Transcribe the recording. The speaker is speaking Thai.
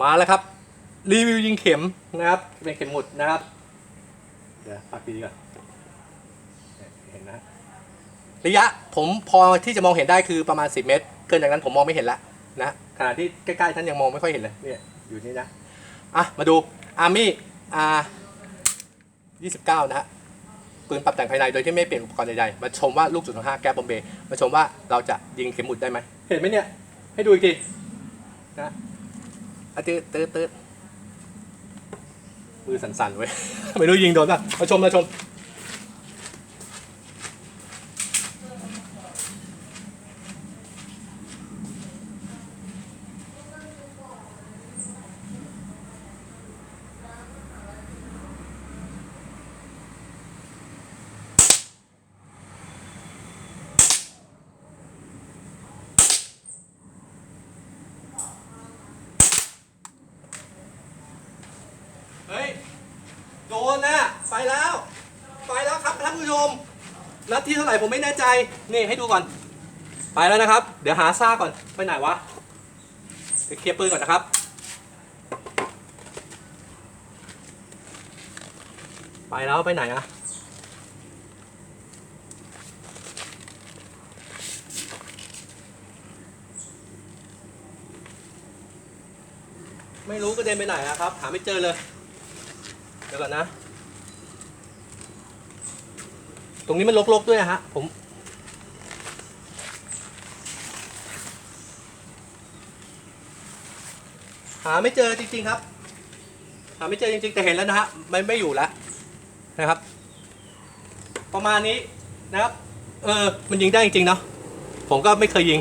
มาแล้วครับ รีวิวยิงเข็มนะครับ เป็นเข็มหมุดนะครับ เดี๋ยวปักดีก่อนเห็นนะระยะผมพอที่จะมองเห็นได้คือประมาณ 10 เมตร เกินจากนั้นผมมองไม่เห็นแล้วนะขณะที่ใกล้ๆท่านยังมองไม่ค่อยเห็นเลยเนี่ยอยู่นี่นะอะมาดู Army R 29นะฮะปืนปรับแต่งภายในโดยที่ไม่เปลี่ยนอุปกรณ์ใดๆมาชมว่าลูกจุดห้าแก๊ปบอมเบย์มาชมว่าเราจะยิงเข็มหมุดได้ไหมเห็นไหมเนี่ยให้ดูอีกทีนะ อะตืดตืดตืดมือสั่นๆเว้ย ไม่รู้ยิงโดนป่ะมาชมมาชม เฮ้ย โดนนะไปแล้ว ไปแล้วครับท่านผู้ชม นัดที่เท่าไหร่ผมไม่แน่ใจ นี่ให้ดูก่อน ไปแล้วนะครับ เดี๋ยวหาซ่ากก่อน ไปไหนวะ เดี๋ยวเคลียร์ปืนก่อนนะครับ ไปแล้วไปไหนอะไม่รู้กระเด็นไปไหนอะครับ หาไม่เจอเลย ดี๋ยวก่อนนะ ตรงนี้มันลกๆด้วยนะฮะ ผม หาไม่เจอจริง ๆ ครับ หาไม่เจอจริง ๆ แต่เห็นแล้วนะฮะไม่ไม่อยู่แล้วนะครับ ประมาณนี้นะครับ เออ มันยิงได้จริงๆเนาะ ผมก็ไม่เคยยิง